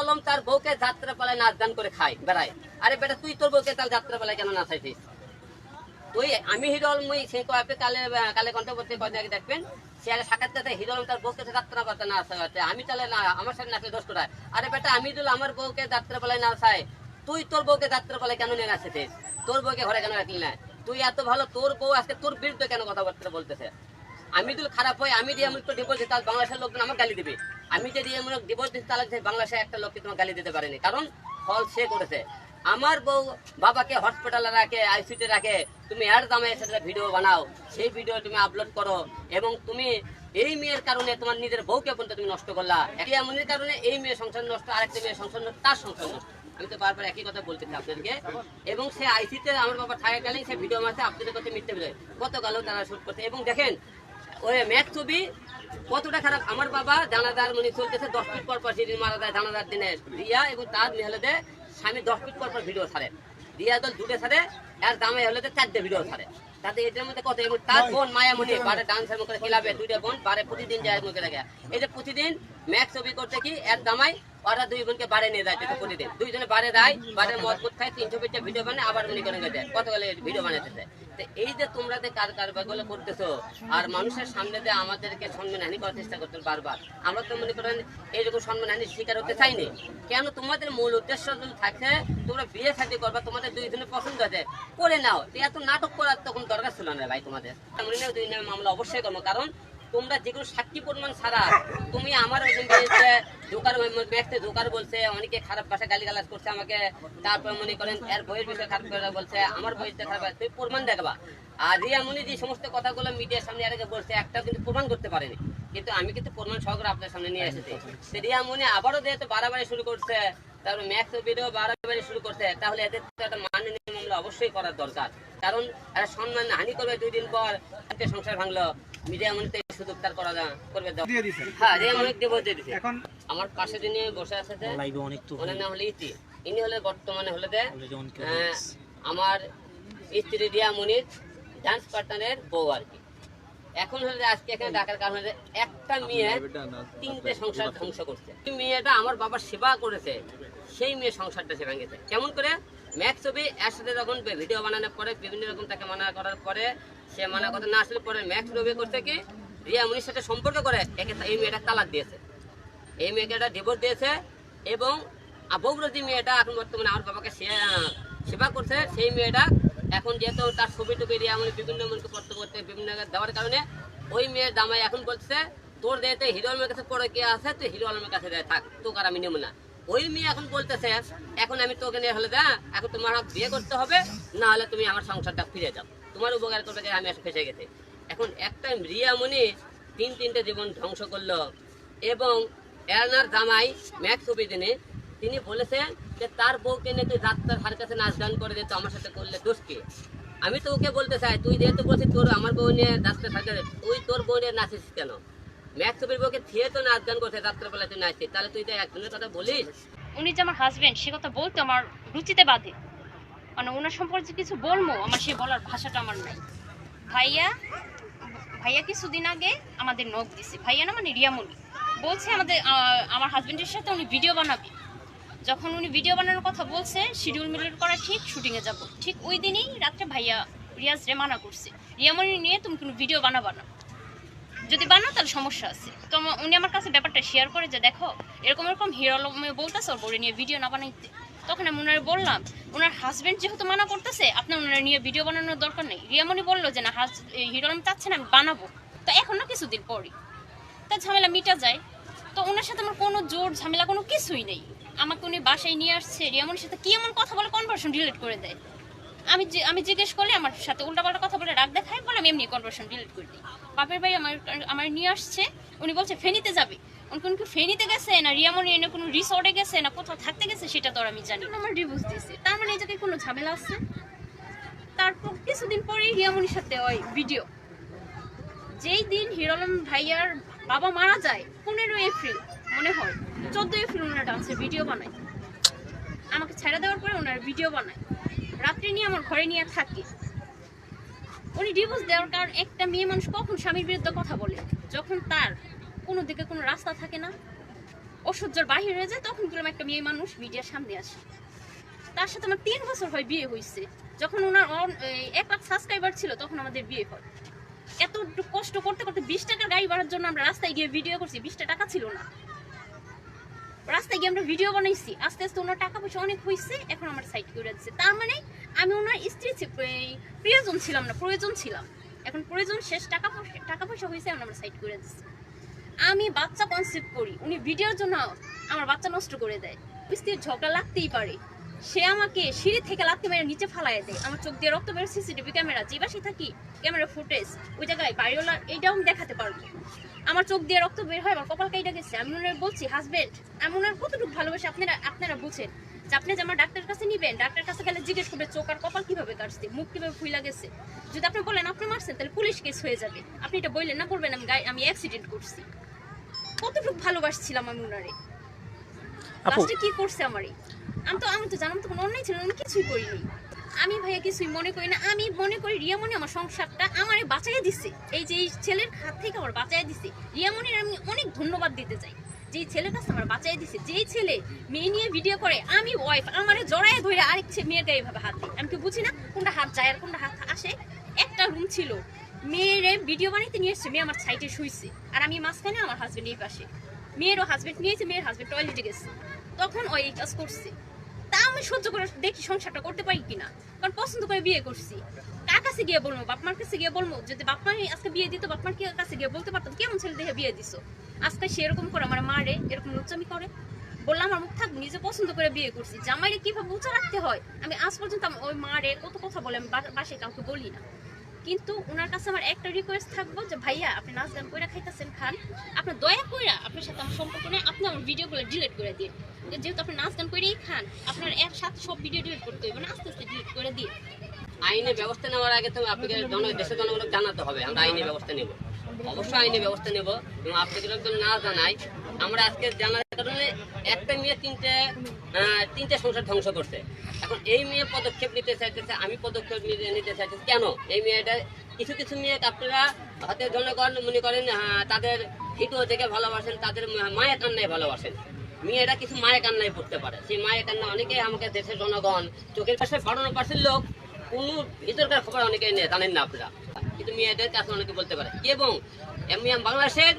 আলম তার বউকে যাত্রা পালায় নাচ গান করে খায়, বেড়ায়। আরে বেটা, তুই তোর বউকে তার যাত্রা পালায় কেন নাচাইছিস? তুই আমি হিরো আলম মুই সেই কয়েকটা কালে কালে করতে আগে দেখবেন, সে আগে সাক্ষাৎ করতে হিরো আলম তার বউকে যাত্রা পাতে না আছে আমি তাহলে না, আমার সাথে নাচলে দোষ করায় আরে বেটা, আমি দিল আমার বউকে যাত্রা পালায় না চাই তুই তোর বউকে যাত্রা পালায় কেন নিয়ে নাচছিস তোর বউকে ঘরে কেন রাখলি না? তুই এত ভালো, তোর বউ আজকে তোর বিরুদ্ধে কেন কথাবার্তা বলতেছে? আমি যদি খারাপ হয় আমি দিয়ে ডিভোর্স দিই তাহলে বাংলাদেশের লোকজন আমার গালি দিবে। আমি যদি এমন ডিভোর্স দিই তাহলে যে বাংলাদেশে একটা লোককে তোমার গালি দিতে পারেনি। কারণ ফল সে করেছে। আমার বউ বাবাকে হসপিটালে রাখে আইসিউতে রাখে। তুমি এর দামে সেটা ভিডিও বানাও। সেই ভিডিও তুমি আপলোড করো এবং তুমি এই মেয়ের কারণে তোমার নিজের বউকে পর্যন্ত তুমি নষ্ট করলা। এই এমনের কারণে এই মেয়ের সংসার নষ্ট, আরেকটা মেয়ের সংসার নষ্ট, তার সংসার নষ্ট। আমি তো বারবার একই কথা বলতেছি আপনাদেরকে। এবং সে আইসিতে আমার বাবা থাকাকালীন সে ভিডিও মারছে আপনাদের কাছে মিথ্যে বিজয় গতকালও তারা শুট করছে। এবং দেখেন ওই ম্যাচ ছবি কতটা খারাপ? আমার বাবা জানাজার মনে চলতেছে দশ ফিট পর পর সেদিন মারা যায় জানাজার দিনে। রিয়া এবং তার মেহলেতে স্বামী দশ ফিট পর পর ভিডিও ছাড়ে। রিয়া দল দুটো ছাড়ে আর দামে হলে চারটে ভিডিও ছাড়ে। তাতে এটার মধ্যে কত এবং তার বোন মায়ামণি বারে ডান্সের মুখে খেলাবে দুইটা বোন বারে প্রতিদিন যায় মুখে দেখে এই যে প্রতিদিন ম্যাচ ছবি করতে কি এক দামাই ওরা দুই বোনকে বারে নিয়ে প্রতিদিন দুইজনে বারে মদ খায়, তিনশো ভিডিও বানায়, আবার গেছে কত গেলে ভিডিও বানাইতেছে? তো এই যে তোমরা যে কার কারবারগুলো আর মানুষের সামনে যে আমাদেরকে সম্মানহানি করার চেষ্টা বারবার, আমরা তো মনে করেন এইরকম হতে চাইনি। কেন? তোমাদের মূল উদ্দেশ্য যদি থাকে, তোমরা বিয়ে শাদী করবা, তোমাদের দুইজনের পছন্দ আছে, করে নাও। এত নাটক করার তখন দরকার ছিল না ভাই তোমাদের। নেই দুই নামে মামলা অবশ্যই করব, কারণ তোমরা যেগুলো সাক্ষী প্রমাণ ছাড়া তুমি আমার যে ব্যক্তি জোকার বলছে, অনেকে খারাপ ভাষা গালি গালাজ করছে আমাকে, তারপর মনে করেন এর বইয়ের বিষয়ে খারাপ কথা বলছে, আমার বইতে খারাপ তুমি প্রমাণ দেখবা। আর রিয়া মুনি যে সমস্ত কথাগুলো মিডিয়ার সামনে আগে বলছে একটা কিন্তু প্রমাণ করতে পারেনি। কিন্তু আমি কিন্তু প্রমাণ সহকারে আপনার সামনে নিয়ে এসেছি। সে রিয়া মুনি আবারও যেহেতু বাড়াবাড়ি শুরু করছে, তারপর ম্যাক্স ভিডিও বাড়াবাড়ি শুরু করছে, তাহলে এদের তো একটা মাননীয় মামলা অবশ্যই করার দরকার। কারণ এরা সম্মান হানি করবে দুই দিন পর সংসার ভাঙলো। মিডিয়া মনে সুযোগ তার করা যা করবে দিয়ে দিছে। হ্যাঁ রিয়া মুনি ডিভোর্স দিয়ে দিছে। এখন আমার পাশে যিনি বসে আছে যে, লাইভে অনেক তো ওনার নাম হলো ইতি। ইনি হলে বর্তমানে হলে যে বলে যেমন কেউ আহ, আমার স্ত্রী রিয়া মুনির ডান্স পার্টনারের বউ আর কি। এখন হলে আজকে এখানে ডাকার কারণ হলে একটা মেয়ে তিনটে সংসার ধ্বংস করছে। মেয়েটা আমার বাবার সেবা করেছে সেই মেয়ে সংসারটা সে ভেঙেছে কেমন করে? ম্যাক্স ছবি একসাথে যখন ভিডিও বানানোর পরে বিভিন্ন রকম তাকে মানা করার পরে সে মানা কথা না আসলে পরে ম্যাক্স রবি করছে কি? রিয়া মুনির সাথে সম্পর্ক করে, একে এই মেয়েটা তালাক দিয়েছে। এই মেয়েকে একটা ডিভোর্স দিয়েছে এবং বৌরতি মেয়েটা এখন বর্তমানে আমার বাবাকে সেবা করছে। সেই মেয়েটা এখন যেহেতু তার ছবি টুবি দিয়ে আমি বিভিন্ন মনকে করতে করতে বিভিন্ন দেওয়ার কারণে ওই মেয়ের জামাই এখন বলছে, তোর দেহতে হিরো আলমের কাছে পড়ে কে আছে? তুই হিরো আলমের কাছে দেয় থাক, তোকে আমি নেব না। ওই মেয়ে এখন বলতেছে, এখন আমি তোকে নিয়ে হলে দা এখন তোমার বিয়ে করতে হবে, না হলে তুমি আমার সংসারটা ফিরে যাও। তোমার উপকার করবে আমি এসে ফেসে গেছে। এখন একটা রিয়া মনি তিন তিনটে জীবন ধ্বংস করল। এবং এরনার জামাই ম্যাক্স অভিদিনে তিনি বলেছেন যে তার বউকে তুই রাস্তার হার কাছে নাচ গান করে দিত, আমার সাথে করলে দোষ কি? আমি তো ওকে বলতে চাই, তুই যেহেতু বলছিস তোর আমার বউ নিয়ে রাস্তার হার কাছে তুই তোর বউ নিয়ে নাচিস কেন? ম্যাক্স অভির বউকে থিয়ে তো নাচ গান করছে রাত্রেবেলা তুই নাচছিস তাহলে তুই তো একজনের কথা বলিস। উনি যে আমার হাজবেন্ড সে কথা বলতে আমার রুচিতে বাধে। মানে ওনার সম্পর্কে কিছু বলব, আমার সে বলার ভাষাটা আমার নাই। ভাইয়া ভাইয়া কিছুদিন আগে আমাদের নখ দিছে। ভাইয়া না মানে রিয়ামণি। বলছে আমাদের আমার হাজবেন্ডের সাথে উনি ভিডিও বানাবে। যখন উনি ভিডিও বানানোর কথা বলছে শিডিউল মিডিউল করা ঠিক শুটিংয়ে যাব। ঠিক ওই দিনই রাত্রে ভাইয়া রিয়াজ রে মানা করছে। রিয়ামণি নিয়ে তুমি কোনো ভিডিও বানাবা না। যদি বানাও তাহলে সমস্যা আছে। তো উনি আমার কাছে ব্যাপারটা শেয়ার করে যে, দেখো, এরকম এরকম হিরো বলতেছে ওর বউরে নিয়ে ভিডিও না বানাইতে। তখন আমি ওনার বললাম, ওনার হাজবেন্ড যেহেতু মানা করতেছে, আপনার ওনার নিয়ে ভিডিও বানানোর দরকার নেই। রিয়ামণি বলল যে, না হাজ হিরো আলম চাচ্ছে না, আমি বানাবো। তো এখন না কিছুদিন পরই। তা ঝামেলা মিটা যায়। তো ওনার সাথে আমার কোনো জোর ঝামেলা কোনো কিছুই নেই। আমাকে উনি বাসায় নিয়ে আসছে রিয়ামনির সাথে কী এমন কথা বলে কনভার্সন ডিলিট করে দেয়? আমি যে, আমি জিজ্ঞেস করলে আমার সাথে উল্টাপাল্টা কথা বলে রাগ দেখায় বলে আমি এমনি কনভার্সন ডিলিট করে দিই। বাপের ভাই আমার আমার নিয়ে আসছে, উনি বলছে, ফেনিতে যাবে? কোন কি ফেনিতে গেছে না রিয়ামনি এনে কোনো রিসর্টে গেছে না কোথাও থাকতে গেছে সেটা তো আমি জানি। আমার ডিভোর্স দিয়েছে। তার মানে এই জায়গায় কোনো ঝামেলা আছে? তারপর কিছুদিন পরেই রিয়ামনির সাথে ওই ভিডিও যেই দিন হিরোলম ভাইয়ার বাবা মারা যায় পনেরো এপ্রিল মনে হয়। চোদ্দ এপ্রিল ওনার ডান্সের ভিডিও বানায়। আমাকে ছেড়ে দেওয়ার পরে ওনার ভিডিও বানায়। রাত্রি নিয়ে আমার ঘরে নিয়ে থাকে। উনি ডিভোর্স দেওয়ার কারণ একটা মেয়ে মানুষ কখন স্বামীর বিরুদ্ধে কথা বলে? যখন তার কোনো দিকে কোনো রাস্তা থাকে না। অসহ্যর বাহির হয়ে যায়, তখন বললাম একটা মেয়ে মানুষ মিডিয়ার সামনে আসে। তার সাথে আমার তিন বছর হয় বিয়ে হয়েছে যখন ওনার এক লাখ সাবস্ক্রাইবার ছিল, তখন আমাদের বিয়ে হয়। এত কষ্ট করতে করতে বিশ টাকার গাড়ি বাড়ার জন্য আমরা রাস্তায় গিয়ে ভিডিও করছি বিশটা টাকা ছিল না। রাস্তায় গিয়ে আমরা ভিডিও বানাইছি, আস্তে আস্তে ওনার টাকা পয়সা অনেক হয়েছে এখন আমার সাইড করে দিচ্ছে তার মানে আমি ওনার স্ত্রী প্রিয়জন ছিলাম না, প্রয়োজন ছিলাম। এখন প্রয়োজন শেষ, টাকা পয়সা টাকা পয়সা হয়েছে আমরা সাইড করে দিচ্ছি আমি বাচ্চা কনসেপ্ট করি। উনি ভিডিওর জন্য আমার বাচ্চা নষ্ট করে দেয়। স্ত্রীর ঝগড়া লাগতেই পারে। সে আমাকে সিঁড়ি থেকে লাত্তি মেরে নিচে ফালাই দেয়। আমার চোখ দিয়ে রক্ত বের সিসিটিভি ক্যামেরা যে বাসে থাকি ক্যামেরা ফুটেজ ওই জায়গায় বাড়িওয়ালা এইটাও আমি দেখাতে পারব। আমার চোখ দিয়ে রক্ত বের হয়, আমার কপাল কাইটা গেছে। আমি ওনার বলছি হাজবেন্ড আমি ওনার কতটুকু ভালোবাসি আপনারা আপনারা বুঝেন। যে আপনি যে আমার ডাক্তারের কাছে নিবেন ডাক্তার কাছে গেলে জিজ্ঞেস করবে, চোখ আর কপাল কীভাবে কাটছে, মুখ কীভাবে ফুইলা গেছে। যদি আপনি বলেন, আপনি মারছেন, তাহলে পুলিশ কেস হয়ে যাবে। আপনি এটা বললেন না, বলবেন, আমি আমি অ্যাক্সিডেন্ট করছি। কতটুকু ভালোবাসছিলাম আমি লাস্টে কি করছে আমারে আমি তো আমি তো জানাম তো কোনো অন্যায় ছিল আমি কিছুই করিনি। আমি ভাইয়া কিছুই মনে করি না আমি মনে করি রিয়ামণি আমার সংসারটা আমারে বাঁচাইয়া দিছে। এই যে এই ছেলের হাত থেকে আমার বাঁচাইয়া দিছে। রিয়ামণির আমি অনেক ধন্যবাদ দিতে চাই। যে ছেলের কাছে আমার বাঁচাইয়া দিছে যেই ছেলে মেয়ে নিয়ে ভিডিও করে আমি ওয়াইফ আমারে জড়ায় ধরে আরেক ছে- মেয়ের গায়ে ভাবে হাত দিই। আমি কি বুঝি না কোনটা হাত যায় আর কোনটা হাত আসে? একটা রুম ছিল। মেয়েরে ভিডিও বানাইতে নিয়ে এসছে, মেয়ে আমার সাইডে শুইছে। আর আমি মাঝখানে আমার হাজবেন্ড এই পাশে। মেয়েরও হাজবেন্ড নিয়েছে, মেয়ের হাজবেন্ড টয়লেটে গেছে। তখন ওই এই কাজ করছে। তা আমি সহ্য করে দেখি সংসারটা করতে পারি কিনা। কারণ পছন্দ করে বিয়ে করছি। কার কাছে গিয়ে বলব? বাপমার কাছে গিয়ে বলব? যদি বাপমার আজকে বিয়ে দিত, বাপমার কি কাছে গিয়ে বলতে পারতো? কেমন ছেলে দেখে বিয়ে দিছো? আজকে সে এরকম করে আমার মারে, এরকম লুচ্চামি করে। বললাম, আমার মুখ থাক, নিজে পছন্দ করে বিয়ে করছি। জামাইরে কীভাবে উঁচা রাখতে হয়? আমি আজ পর্যন্ত ওই মারে কত কথা বলে আমি বাসায় কাউকে বলি না। কিন্তু ওনার কাছে আমার একটা রিকোয়েস্ট থাকব যে ভাইয়া আপনি নাচ গান কইরা খাইতেছেন খান। আপনার দয়া কইরা আপনার সাথে আমার সম্পর্ক নেই আপনি আমার ভিডিওগুলো ডিলিট করে দিন। যেহেতু আপনি নাচ গান করেই খান আপনার একসাথে সব ভিডিও ডিলিট করতে হবে না আস্তে আস্তে ডিলিট করে দিন। আইনে ব্যবস্থা নেওয়ার আগে তো আপনাকে জন দেশের জনগণকে জানাতে হবে আমরা আইনের ব্যবস্থা নেব। অবশ্যই আইনি ব্যবস্থা নেব এবং আপনাকে যদি না জানাই, আমরা আজকে জানার কারণে একটা মেয়ে তিনটে তিনটে সংসার ধ্বংস করছে। এখন এই মেয়ে পদক্ষেপ নিতে চাইতেছে, আমি পদক্ষেপ নিতে- চাইতেছি। কেন? এই মেয়েটা কিছু কিছু মেয়ে আপনারা হয়তো জনগণ মনে করেন তাদের ভিডিও দেখে ভালোবাসেন, তাদের মায়ের কান্নায় ভালোবাসেন। মেয়েরা কিছু মায়ের কান্নায় পড়তে পারে। সেই মায়ের কান্না অনেকেই আমাকে দেশের জনগণ, চোখের পাশে ফাটানো পাশের লোক কোনো ভিতরকার খবর অনেকে জানেন না আপনারা। কিন্তু মেয়েদের কাছে অনেকে বলতে পারে। এবং বাংলাদেশের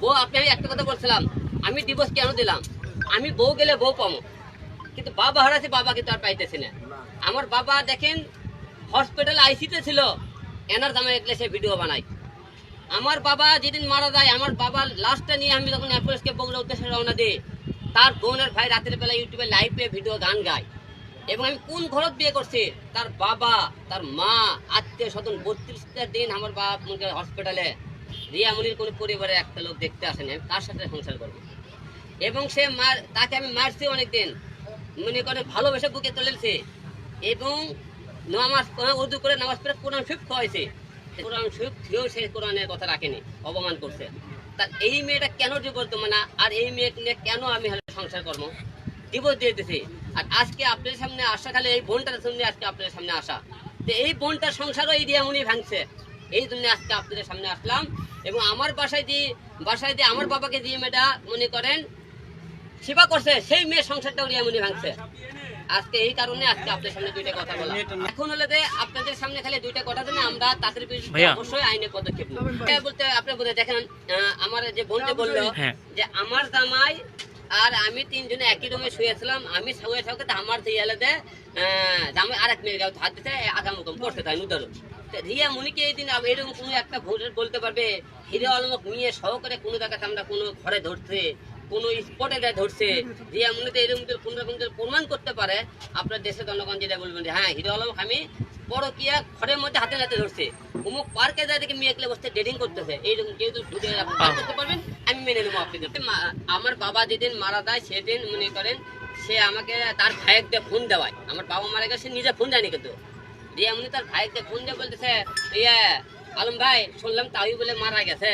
বউ, আপনি একটা কথা বলছিলাম, আমি ডিভোর্স কেন দিলাম? আমি বউ গেলে বউ পাবো। কিন্তু বাবা হারাছে বাবা কিন্তু আর পাইতেছি না। আমার বাবা দেখেন হসপিটাল আইসিতে ছিল। এনার দামে এগুলো সে ভিডিও বানাই আমার বাবা যেদিন মারা যায়, আমার বাবার লাস্টটা নিয়ে আমি যখন এয়ারপোর্টকে বগুড়া উদ্দেশ্যে রওনা দিই, তার বোনের ভাই রাতের বেলা ইউটিউবে লাইভে ভিডিও গান গায়। এবং আমি কোন ঘরত বিয়ে করছি? তার বাবা, তার মা, আত্মীয় স্বজন বত্রিশটা দিন আমার বাবা মুখে হসপিটালে রিয়ামনির কোনো পরিবারের একটা লোক দেখতে আসেনি, আমি তার সাথে সংসার করব। এবং সে মার, তাকে আমি মারছি অনেকদিন। মনে করে ভালোবেসে বুকে তুলেছে। এবং নামাজ উর্দু করে নামাজ পড়ে কোরআন শরীফ খাওয়াইছে কোরআন শরীফ খেয়েও সে কোরআনের কথা রাখেনি, অপমান করছে। তা এই মেয়েটা কেন ডিভোর্স দেবো না? আর এই নিয়ে কেন আমি সংসার করব? ডিভোর্স দিয়ে দিছি। আর আজকে আপনাদের সামনে আসা খালি এই বোনটার সামনে আজকে আপনাদের সামনে আসা। তো এই বোনটার সংসারও এই দিয়ে উনি ভাঙছে। এই জন্য আজকে আপনাদের সামনে আসলাম। এবং আমার বাসায় দিয়ে বাসায় দিয়ে আমার বাবাকে দিয়ে মেয়েটা মনে করেন সেবা করছে সেই মেয়ের সংসারটাও রিয়ামনি ভাঙছে। আজকে এই কারণে আজকে আপনাদের সামনে দুইটা কথা বলা এখন হলে যে আপনাদের সামনে খালি দুইটা কথা জন্য আমরা তাদের বিরুদ্ধে অবশ্যই আইনে পদক্ষেপ নেব। হ্যাঁ, বলতে আপনি বলতে দেখেন আমার যে বোনটা বলল হ্যাঁ। যে আমার জামাই আর আমি তিনজনে একই রুমে শুয়েছিলাম। আমি শুয়ে থাকতে আমার দিয়ালে দে আহ, আর এক মেয়ের হাত দিতে আগাম রকম করতে তাই নুদারু রিয়া মুনিকে এই দিন এরকম কোনো একটা ভোট বলতে পারবে। হিরে আলমক নিয়ে সহকারে কোনো জায়গাতে আমরা কোনো ঘরে ধরছে কোনো স্পটে যায় ধরছে। রিয়া মুনিতে এরকম কোনো রকম প্রমাণ করতে পারে আপনার দেশের জনগণ যেটা বলবেন হ্যাঁ হিরো আলমক আমি বড় কিয়া ঘরের মধ্যে হাতে হাতে ধরছে। অমুক পার্কে যায় দেখে মেয়ে বসতে ডেটিং করতেছে। এইরকম যেহেতু করতে পারবেন? আমি মেনে নেব আপনি আমার বাবা যেদিন মারা যায় সেদিন মনে করেন সে আমাকে তার ভাইয়ের ফোন দেওয়ায়। আমার বাবা মারা গেছে নিজে ফোন দেয়নি কিন্তু। দিয়ে এমনি তার ভাইয়ের ফোন দিয়ে বলতেছে ইয়ে আলম ভাই শুনলাম তাই বলে মারা গেছে।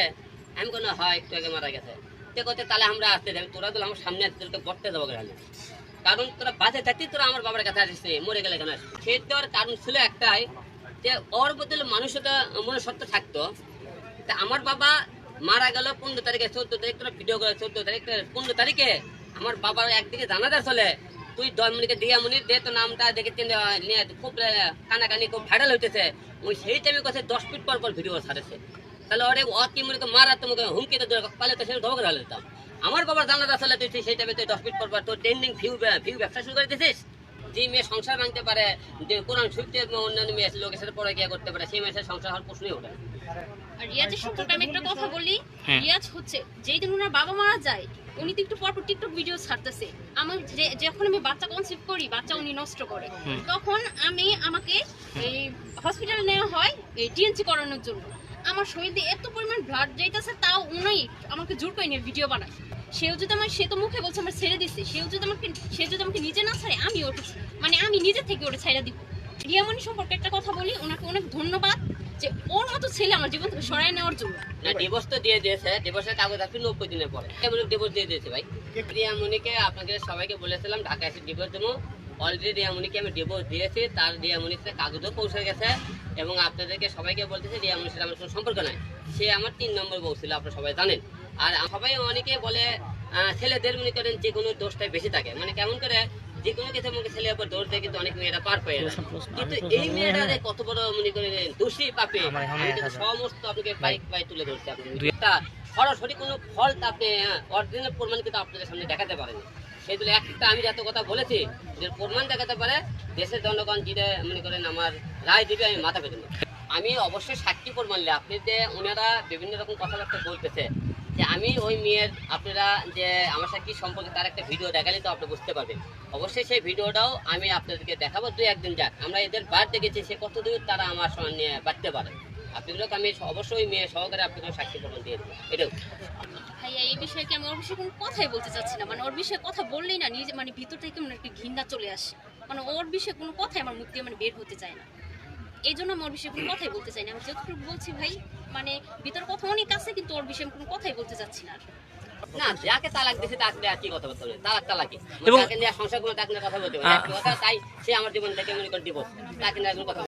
আমি কোনো হয় একটু আগে মারা গেছে। তে করতে তাহলে আমরা আসতে যাবি তোরা তো আমার সামনে আসতে তোকে বটতে যাব গ্রামে। কারণ তোরা বাসে থাকতি তোরা আমার বাবার কাছে আসিস মরে গেলে কেন? সে দেওয়ার কারণ ছিল একটাই যে ওর বদলে মানুষটা মনে সত্য থাকতো। তা আমার বাবা মারা গেল পনেরো তারিখে, চোদ্দ তারিখ, তোরা ভিডিও করে চোদ্দ তারিখ পনেরো তারিখে আমার বাবার একদিকে জানাজার চলে, তুই দমনিকে দিয়া মুনির দে তো নামটা, দেখে নিয়ে খুব কানাকানি খুব ভাইরাল হইতেছে। ওই সেই টাইমে কাছে দশ মিনিট পর পর ভিডিও ছাড়েছে। তাহলে ওরে ও কি মনে মারা তোমাকে হুমকি তো পালে তো সেটা ঢালে দিতাম আমার বাবার জানাজা চলে তুই সেই টাইমে তুই দশ ফিট পর পর তোর ট্রেন্ডিং ভিউ ভিউ ব্যবসা শুরু করে দিছিস যে মেয়ে সংসার ভাঙতে পারে যে কোরআন শুনতে অন্যান্য মেয়ে লোকের সাথে পড়ে গিয়ে করতে পারে সেই মেয়ের সংসার হওয়ার প্রশ্নই ওঠে আর রিয়াজের সম্পর্কে আমি একটা কথা বলি। হ্যাঁ। রিয়াজ হচ্ছে যেই দিন ওনার বাবা মারা যায় উনি তো একটু পরপর টিকটক ভিডিও ছাড়তেছে। আমার যে- যখন আমি বাচ্চা কনসিভ করি বাচ্চা উনি নষ্ট করে। তখন আমি আমাকে এই হসপিটালে নেওয়া হয় এই টিএনসি করানোর জন্য। আমার শরীর দিয়ে এত পরিমাণ ব্লাড যাইতেছে তাও উনি আমাকে জোর করে নিয়ে ভিডিও বানায়। সেও যদি আমার সে তো মুখে বলছে আমার ছেড়ে দিচ্ছে সেও যদি আমাকে সে যদি আমাকে নিজে না ছাড়ে আমি ওটা মানে আমি নিজে থেকে ওটা ছেড়ে দিব। রিয়ামণি সম্পর্কে একটা কথা বলি ওনাকে অনেক ধন্যবাদ যে ওর মতো ছেলে আমার জীবন থেকে সরাই নেওয়ার জন্য। না ডিভোর্স তো দিয়ে দিয়েছে ডিভোর্সের কাগজ আপনি নব্বই দিনের পরে। এমন ডিভোর্স দিয়ে দিয়েছে ভাই। রিয়ামণিকে আপনাকে সবাইকে বলেছিলাম ঢাকা এসে ডিভোর্স দেবো। অলরেডি রিয়ামণিকে আমি ডিভোর্স দিয়েছি তার সাথে কাগজও পৌঁছে গেছে এবং আপনাদেরকে সবাইকে বলতেছি রিয়ামণির সাথে আমার কোনো সম্পর্ক নাই। সে আমার তিন নম্বর বউ ছিল আপনারা সবাই জানেন। আর সবাই অনেকে বলে ছেলেদের মনে করেন যে কোনো দোষটাই বেশি থাকে। মানে কেমন করে যে কোনো কিছু আমাকে ছেলের উপর দোষ দেয় কিন্তু অনেক মেয়েরা পার পেয়ে না। কিন্তু এই মেয়েটা কত বড় মনে করে দোষী পাপে এক কিন্তু হাজার। সমস্ত আপনাকে বাইক বাই তুলে ধরছে আপনি সরাসরি কোনো ফল্ট আপনি অরিজিনাল প্রমাণ কিন্তু আপনাদের সামনে দেখাতে পারেন সেগুলো একটা আমি যত কথা বলেছি যে প্রমাণ দেখাতে পারে দেশের জনগণ যেটা মনে করেন আমার রায় দিবে, আমি মাথা পেতে। আমি অবশ্যই সাক্ষী প্রমাণ নিলে আপনি যে ওনারা বিভিন্ন রকম কথাবার্তা বলতেছে, যে আমি ওই মেয়ের, আপনারা যে আমার সাথে কি সম্পর্কে তার একটা ভিডিও দেখালে তো আপনি বুঝতে পারবেন। অবশ্যই সেই ভিডিওটাও আমি আপনাদেরকে দেখাবো দুই একদিন যাক। আমরা এদের বার দেখেছি, সে কত দূর তারা আমার সঙ্গে বাড়তে পারে। আপনাগুলোকে আমি অবশ্যই মেয়ে সহকারে আপনাকে সাক্ষী প্রমাণ দিয়ে দেবো। এটাও ভাইয়া এই বিষয়ে কি আমি ওর বিষয়ে কোনো কথাই বলতে চাচ্ছি না? মানে ওর বিষয়ে কথা বললেই না নিজে মানে ভিতর থেকে মানে একটা ঘৃণা চলে আসে। মানে ওর বিষয়ে কোনো কথাই আমার মুখ দিয়ে মানে বের হতে চায় না। এই জন্য আমি ওর বিষয়ে কোনো কথাই বলতে চাই না। আমি যতটুকু বলছি ভাই মানে ভিতর কথা অনেক আছে কিন্তু ওর বিষয়ে আমি কোনো কথাই বলতে চাচ্ছি না আর। না যাকে তালাক দিয়েছে তাকে আর কি কথা বলতে হবে? তালাক তালাকি। এবং- তাকে নিয়ে সংসার করে তাকে কথা বলতে হবে। কথা তাই সে আমার জীবন থেকে মনে করে দিব তাকে নিয়ে কোনো কথা